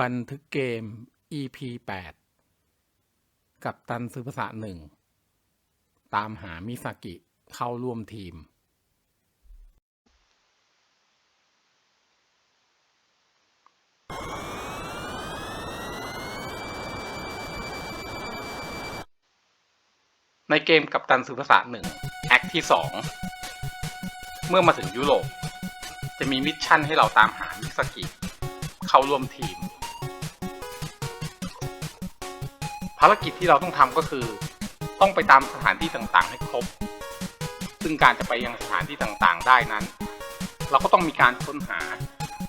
บันทึกเกม EP 8 กับตันซื้อภาษาหนึ่ง ตามหามิซากิเข้าร่วมทีม ในเกมกับตันซื้อภาษาหนึ่งแอคที่ 2 เมื่อมาถึงยุโรป จะมีมิชชั่นให้เราตามหามิซากิเข้าร่วมทีมารกิจที่เราต้องทำก็คือ ต้องไปตามสถานที่ต่างๆ ให้ครบ ซึ่งการจะไปยังสถานที่ต่างๆ ได้นั้น เราก็ต้องมีการค้นหา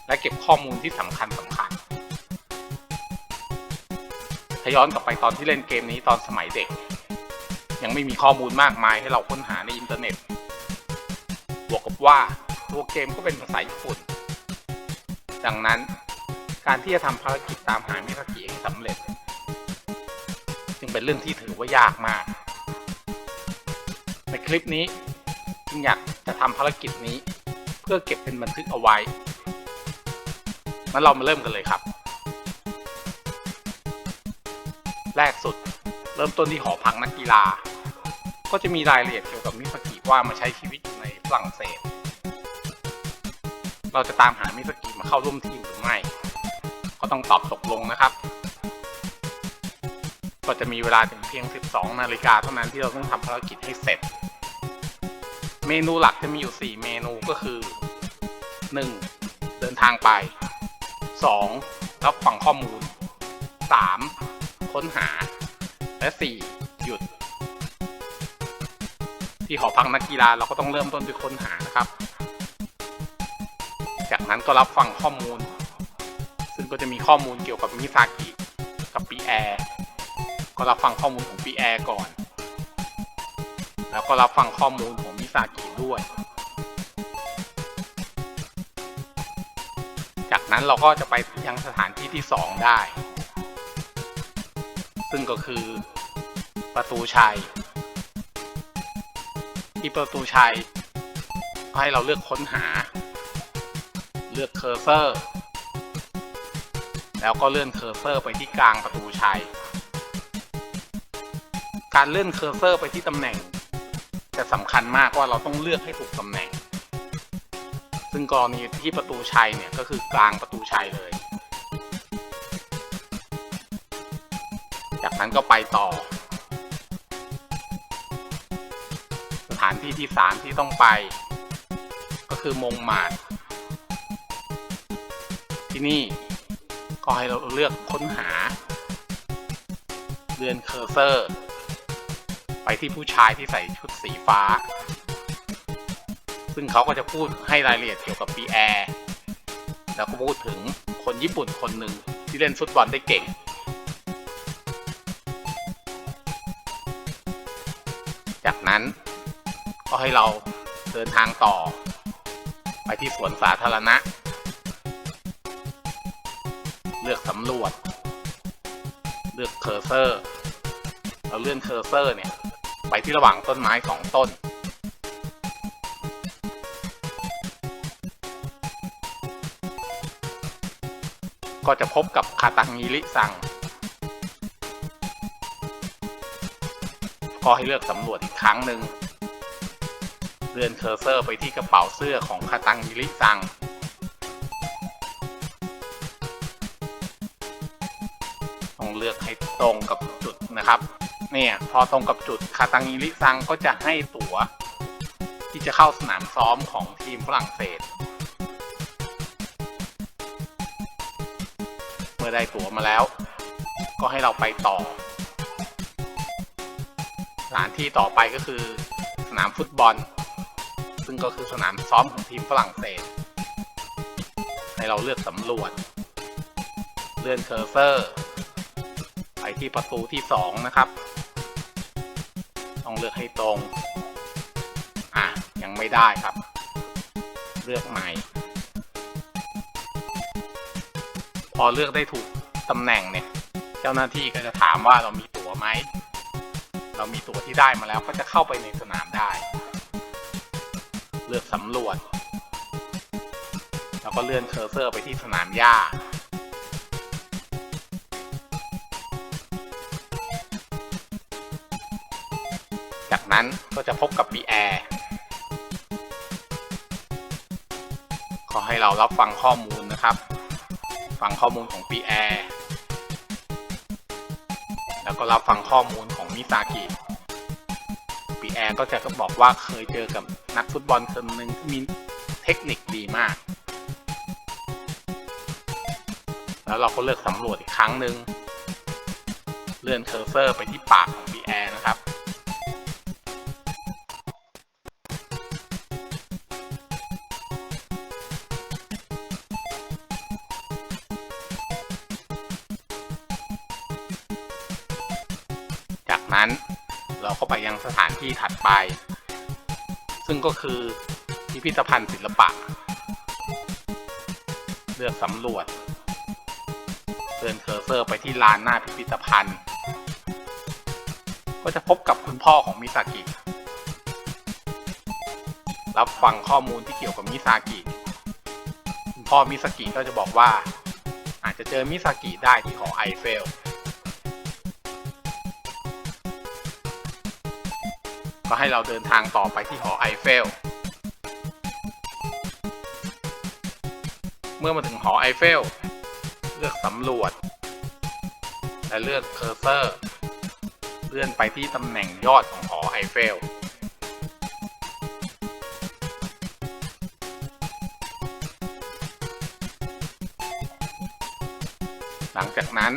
และเก็บข้อมูลที่สำคัญสำคัญถ้าย้อนกลับไปตอนที่เล่นเกมนี้ตอนสมัยเด็ก ยังไม่มีข้อมูลมากมายให้เราค้นหาในอินเทอร์เน็ตบวกกับว่าตัวเกมก็เป็นภาษาญี่ปุ่น ดังนั้นการที่จะทำภารกิจตามหามิซากิให้สำเร็จ เป็นเรื่องที่ถือว่ายากมาก ในคลิปนี้จึงอยากจะทำภารกิจนี้ เพื่อเก็บเป็นบันทึกเอาไว้งั้นเรามาเริ่มกันเลยครับ แรกสุด เริ่มต้นที่หอพักนักกีฬา ก็จะมีรายละเอียดเกี่ยวกับมิซากิว่ามาใช้ชีวิตอยู่ในฝรั่งเศส เราจะตามหามิซากิมาเข้าร่วมทีมหรือไม่ ก็ต้องตอบตกลงนะครับ ก็จะมีเวลาถึงเพียง 12 นาฬิกาเท่านั้นที่เราต้องทำภารกิจให้เสร็จ เมนูหลักจะมีอยู่ 4 เมนูก็คือ 1. เดินทางไป 2. รับฟังข้อมูล 3. ค้นหา และ 4. หยุด ที่หอพักนักกีฬาเราก็ต้องเริ่มต้นด้วยค้นหานะครับ จากนั้นก็รับฟังข้อมูล ซึ่งก็จะมีข้อมูลเกี่ยวกับมิซากิกับปีแอร์ ก็รับฟังข้อมูลของปีแอร์ก่อน แล้วก็รับฟังข้อมูลของมิซากิด้วย จากนั้นเราก็จะไปยังสถานที่ที่ 2 ได้ ซึ่งก็คือประตูชัย ที่ประตูชัยก็ให้เราเลือกค้นหา เลือกเคอร์เซอร์ แล้วก็เลื่อนเคอร์เซอร์ไปที่กลางประตูชัย การเลื่อนเคอร์เซอร์ไปที่ตำแหน่ง จะสำคัญมากว่าเราต้องเลือกให้ถูกตำแหน่ง ซึ่งกรณีที่ประตูชัยเนี่ยก็คือกลางประตูชัยเลย จากนั้นก็ไปต่อ สถานที่ที่สามที่ต้องไป ก็คือมงมาดที่นี่ก็ให้เราเลือกค้นหาเลื่อนเคอร์เซอร์ ไปที่ผู้ชายที่ใส่ชุดสีฟ้า ซึ่งเขาก็จะพูดให้รายละเอียดเกี่ยวกับปีแอร์แล้วก็พูดถึงคนญี่ปุ่นคนหนึ่งที่เล่นฟุตบอลได้เก่ง จากนั้นก็ให้เราเดินทางต่อ ไปที่สวนสาธารณะ เลือกสำรวจ เลือกเคอร์เซอร์ เราเลื่อนเคอร์เซอร์เนี่ย ไปที่ระหว่างต้นไม้สองต้น ก็จะพบกับคาตังงิริซัง ก็ให้เลือกสำรวจอีกครั้งหนึ่งเลื่อนเคอร์เซอร์ไปที่กระเป๋าเสื้อของคาตังงิริซังต้องเลือกให้ตรงกับจุดนะครับ เนี่ย พอตรงกับจุดคาตังงิริซังก็จะให้ตั๋ว ที่จะเข้าสนามซ้อมของทีมฝรั่งเศส เมื่อได้ตั๋วมาแล้ว ก็ให้เราไปต่อ สถานที่ต่อไปก็คือสนามฟุตบอล ซึ่งก็คือสนามซ้อมของทีมฝรั่งเศส ให้เราเลือกสำรวจ เลื่อนเคอร์เซอร์ไปที่ประตูที่ 2 นะครับ ต้องเลือกให้ตรง อะ ยังไม่ได้ครับ เลือกใหม่ พอเลือกได้ถูกตำแหน่งเนี่ย เจ้าหน้าที่ก็จะถามว่าเรามีตั๋วไหม เรามีตั๋วที่ได้มาแล้วก็จะเข้าไปในสนามได้ เลือกสำรวจ แล้วก็เลื่อนเคอร์เซอร์ไปที่สนามหญ้า นั้นก็จะพบกับปีแอร์ขอให้เรารับฟังข้อมูลนะครับ ฟังข้อมูลของปีแอร์แล้วก็รับฟังข้อมูลของมิซากิปีแอร์ก็จะบอกว่าเคยเจอกับนักฟุตบอลคนหนึ่งที่มีเทคนิคดีมาก แล้วเราก็เลือกสำรวจอีกครั้งหนึ่งเลื่อนเคอร์เซอร์ไปที่ปากของปีแอร์ นั้น เราก็ไปยังสถานที่ถัดไป ซึ่งก็คือพิพิธภัณฑ์ศิลปะ เลือกสำรวจเดินเคอร์เซอร์ไปที่ลานหน้าพิพิธภัณฑ์ ก็จะพบกับคุณพ่อของมิซากิ รับฟังข้อมูลที่เกี่ยวกับมิซากิ คุณพ่อมิซากิก็จะบอกว่า อาจจะเจอมิซากิได้ที่หอไอเฟล ก็ให้เราเดินทางต่อไปที่หอไอเฟล เมื่อมาถึงหอไอเฟล เลือกสำรวจ และเลือกเคอร์เซอร์ เลื่อนไปที่ตำแหน่งยอดของหอไอเฟลหลังจากนั้น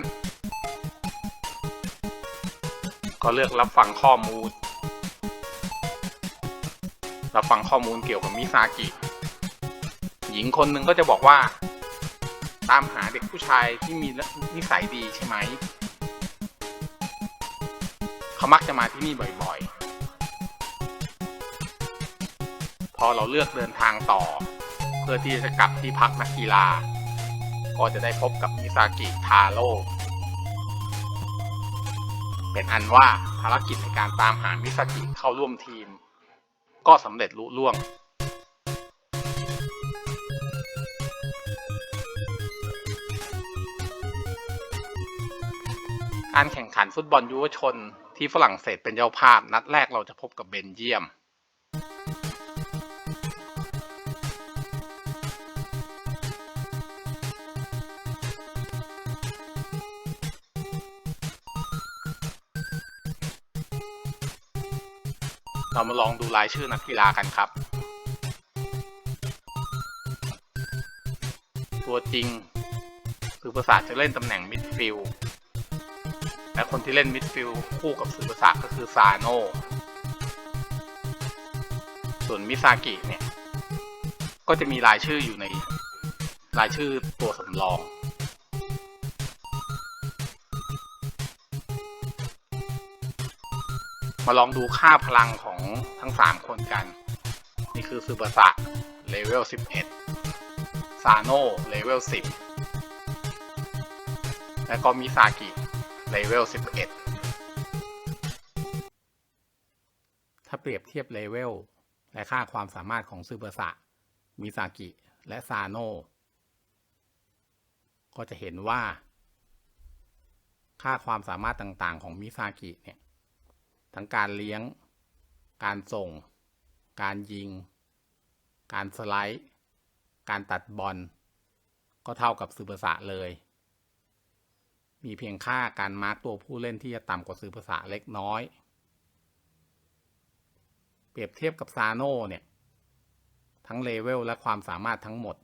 ก็เลือกรับฟังข้อมูล รับฟังข้อมูลเกี่ยวกับมิซากิ หญิงคนหนึ่งก็จะบอกว่า ตามหาเด็กผู้ชายที่มีนิสัยดีใช่ไหม เขามักจะมาที่นี่บ่อยๆ พอเราเลือกเดินทางต่อ เพื่อที่จะกลับที่พักนักกีฬา ก็จะได้พบกับมิซากิทาโร่เป็นอันว่าภารกิจในการตามหามิซากิเข้าร่วมทีม ก็สำเร็จลุล่วงการแข่งขันฟุตบอลยุวชนที่ฝรั่งเศสเป็นเจ้าภาพ นัดแรกเราจะพบกับเบนเยียม เรามาลองดูรายชื่อนักกีฬากันครับ ตัวจริง คือประสาทจะเล่นตำแหน่งมิดฟิลด์และคนที่เล่นมิดฟิลด์คู่กับสุประสาทก็คือซาโนส่วนมิซากิเนี่ย ก็จะมีรายชื่ออยู่ในรายชื่อตัวสำรอง มาลองดูค่าพลังของทั้ง 3 คนกัน นี่คือซูเปอร์สะเลเวล 11 ซาโนเลเวล 10 และก็มิซากิเลเวล 11 ถ้าเปรียบเทียบเลเวล และค่าความสามารถของซูเปอร์สะมิซากิ และซาโนก็จะเห็นว่า ค่าความสามารถต่างๆ ของมิซากิเนี่ย ทั้งการเลี้ยง การส่ง การยิง การสไลด์ การตัดบอล ก็เท่ากับซือภาษาเลย มีเพียงค่าการมาร์กตัวผู้เล่นที่จะต่ำกว่าซือภาษาเล็กน้อย เปรียบเทียบกับซาโน่เนี่ย ทั้งเลเวลและความสามารถทั้งหมด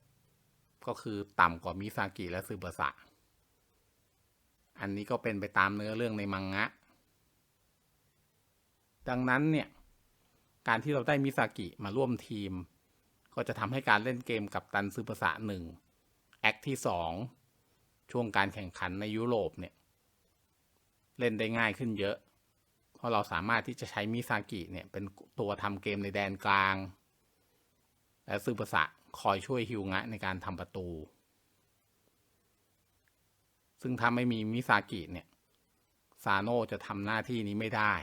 ก็คือต่ำกว่ามิซากิและซือภาษาอันนี้ก็เป็นไปตามเนื้อเรื่องในมังงะ ดังนั้นเนี่ย การที่เราได้มิซากิมาร่วมทีม ก็จะทำให้การเล่นเกมกับตันซือภาษาหนึ่งแอคที่สองช่วงการแข่งขันในยุโรปเนี่ย เล่นได้ง่ายขึ้นเยอะ เพราะเราสามารถที่จะใช้มิซากิเนี่ยเป็นตัวทำเกมในแดนกลาง และซือภาษาคอยช่วยฮิวงะในการทำประตู ซึ่งถ้าไม่มีมิซากิเนี่ยซาโน่จะทำหน้าที่นี้ไม่ได้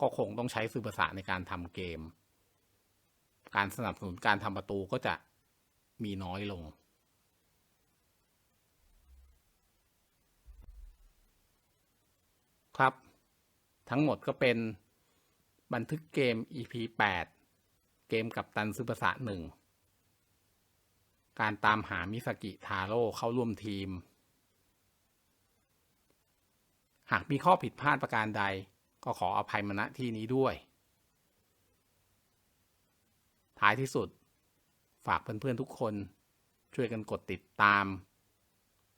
ก็คงต้องใช้ซือภาษาในการทำเกม การสนับสนุนการทำประตูก็จะมีน้อยลง ครับ ทั้งหมดก็เป็นบันทึกเกม EP 8 เกมกับตันซึบะสะหนึ่ง การตามหามิสกิทาโร่เข้าร่วมทีม หากมีข้อผิดพลาดประการใด ก็ขออภัยมณที่นี้ด้วย ท้ายที่สุด ฝากเพื่อนๆทุกคน ช่วยกันกดติดตาม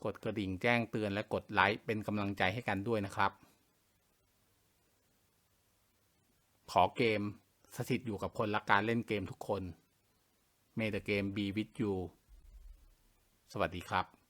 กดกระดิ่งแจ้งเตือนและกดไลค์เป็นกำลังใจให้กันด้วยนะครับ ขอเกมสถิตอยู่กับคนรัการเล่นเกมทุกคน May the game be with you สวัสดีครับ